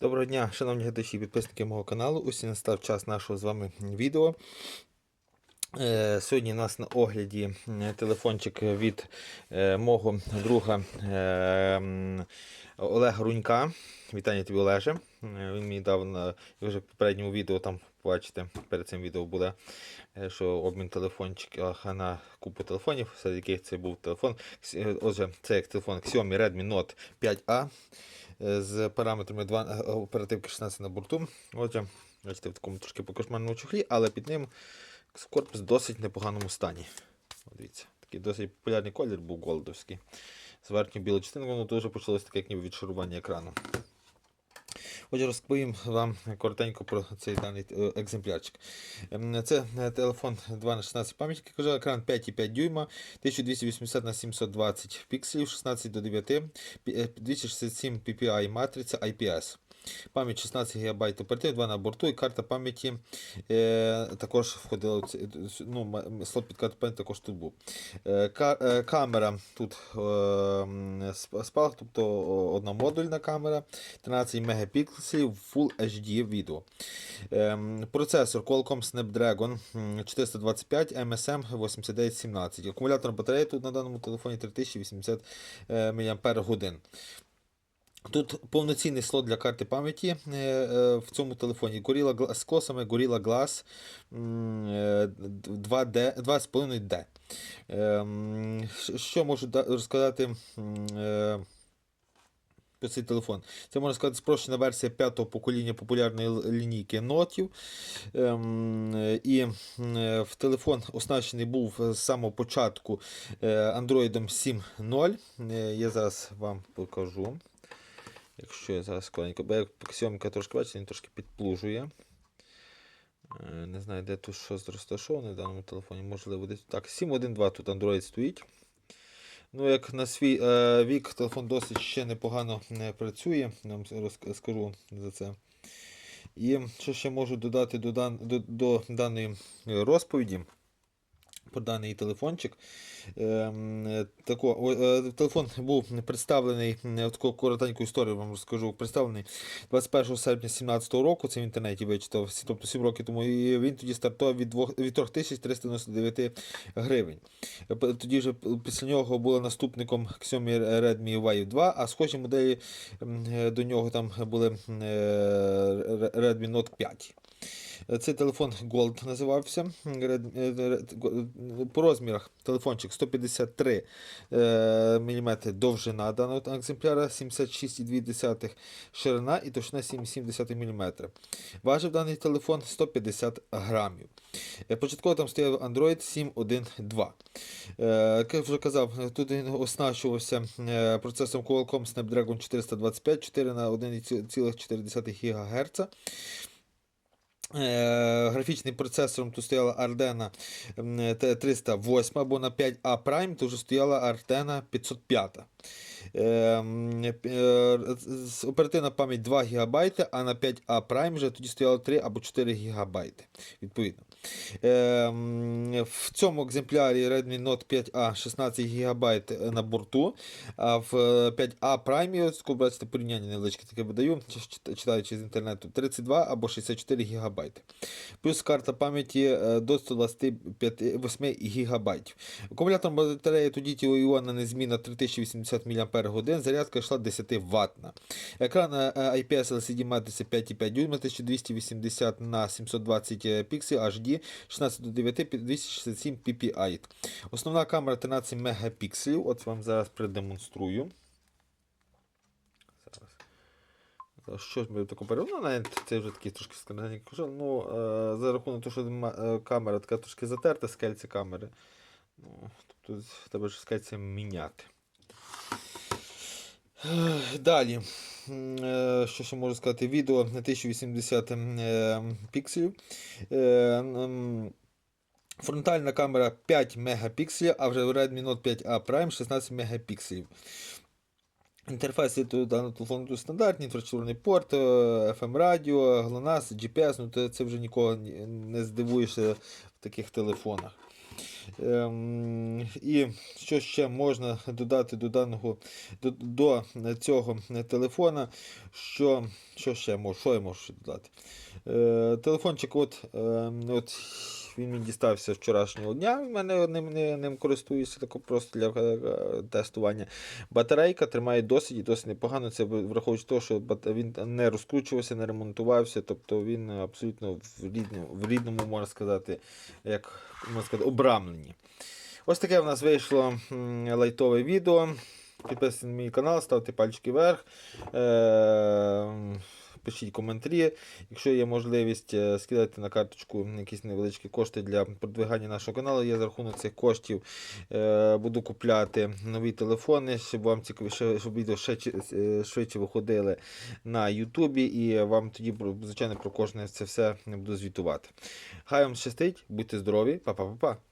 Доброго дня, шановні глядачі і підписники мого каналу. Ось і настав час нашого з вами відео. Е, Сьогодні у нас на огляді телефончик від е, мого друга е, Олега Рунька. Вітання тобі, Олеже. Він мені дав на вже в попередньому відео там побачите, перед цим відео буде, е, що обмін телефончиків на купу телефонів, серед яких це був телефон. Е, Отже, це як телефон Xiaomi Redmi Note 5A е, з параметрами 2 е, оперативки 16 на борту. Отже, бачите, в такому трошки покошмарному чохлі, але під ним корпус в досить непоганому стані. Дивіться, такий досить популярний колір був голдовський. З верхньою білою частиною воно дуже почалося таке, як ніби відшарування екрану. Отже, розповім вам коротенько про цей даний е, екземплярчик. Ем, Це е, телефон 2 на 16 пам'ятки, кажу, екран 5,5 дюйма, 1280 на 720 пікселів, 16 до 9, е, 267 ppi матриця IPS. Пам'ять 16 ГБ оперативно, 2 на борту і карта пам'яті е, також входила ну, слот під карту пам'яті також тут був. Е, е, камера тут е, спалах, тобто одномодульна камера, 13 мегапікселів, Full HD відео. Ем, процесор Qualcomm Snapdragon 425 MSM 8917. Акумулятор батареї тут на даному телефоні 3080 е, мАч. Тут повноцінний слот для карти пам'яті е, е, в цьому телефоні. Gorilla з Gorilla Glass е, 2D, 2,5D. Ем, Що можу розказати е, про цей телефон? Це можна сказати спрощена версія п'ятого покоління популярної лінійки нотів. Ем, І в телефон оснащений був з самого початку Android 7.0. Е, Я зараз вам покажу. Якщо я зараз складненько, бо як сьомка трошки бачите, він трошки підплужує. Е, Не знаю, де тут щось розташоване в даному телефоні. Можливо, десь так. 7.1.2 тут Android стоїть. Ну, як на свій е, вік, телефон досить ще непогано не працює, я вам скажу за це. І що ще можу додати до, дан, до, до даної розповіді про даний телефончик. Ем, тако, е, телефон був представлений, е, таку коротеньку історію вам розкажу, представлений 21 серпня 2017 року, це в інтернеті вичитав, тобто 7 років тому, і він тоді стартував від, двох- від 3399 гривень. Е, Тоді вже після нього були наступником Xiaomi Redmi Wave 2, а схожі моделі до нього там були Redmi Note 5. Цей телефон Gold називався. Е, Go- По розмірах телефончик 153 мм довжина даного екземпляра, 76,2 ширина і товщина 7,7 мм. Важив даний телефон 150 грамів. Е, Початково там стояв Android 7.1.2. Е, Як вже казав, тут він оснащувався е, процесором Qualcomm Snapdragon 425 4 на 1,4 ГГц. Е, Графічним процесором тут стояла Ardena м, T308 або на 5A Prime, то вже стояла Ardena 505. Е, м, е, Оперативна пам'ять 2 ГБ, а на 5A Prime вже тоді стояло 3 або 4 ГБ. Відповідно. Е, В цьому екземплярі Redmi Note 5A 16 ГБ на борту, а в е, 5A Prime, ось бачите, порівняння невеличке таке видаю, чи- чи- читаючи з інтернету, 32 або 64 ГБ. Плюс карта пам'яті е, до 128 ГБ. Акумулятор батареї тоді іона незмінна 3080 мАч, зарядка йшла 10 ватна. Екран IPS LCD матриця 5,5 дюйма 1280 на 720 пікселів HD 16 до 9 267 ppi. Основна камера 13 мегапікселів. От вам зараз продемонструю. Зараз. Зараз Щось ми таку перевіримо. Ну, навіть це вже такий трошки скандальний кажу. Ну, е, за рахунок того, що е, камера така трошки затерта, скельці камери. Ну, тобто треба ж скельці міняти. Далі. Е, Що ще можу сказати? Відео на 1080 е, пікселів. Е, Фронтальна камера 5 мегапікселів, а вже Redmi Note 5A Prime 16 мегапікселів. Інтерфейси даного телефону стандартні, інфрачервоний порт, FM радіо, GLONASS, GPS, ну це, вже нікого не здивуєшся в таких телефонах. Ем, і що ще можна додати до даного до, до цього телефона? Що, що ще можу? Що я можу додати? Е, телефончик, от, е, от він мені дістався вчорашнього дня. В мене ним, ним, ним користуюся тако просто для е, тестування. Батарейка тримає досить і досить непогано. Це враховуючи те, що він не розкручувався, не ремонтувався, тобто він абсолютно в рідному, в рідному можна сказати, як можна сказати, обрамленні. Ось таке в нас вийшло лайтове відео. Підписуйтесь на мій канал, ставте пальчики вверх. Пишіть коментарі. Якщо є можливість, е, скидайте на карточку якісь невеличкі кошти для продвигання нашого каналу. Я за рахунок цих коштів е, буду купляти нові телефони, щоб вам цікавіше, щоб відео е, швидше виходили на Ютубі, і вам тоді, звичайно, про кожне це все буду звітувати. Хай вам щастить, будьте здорові, па-па-па-па.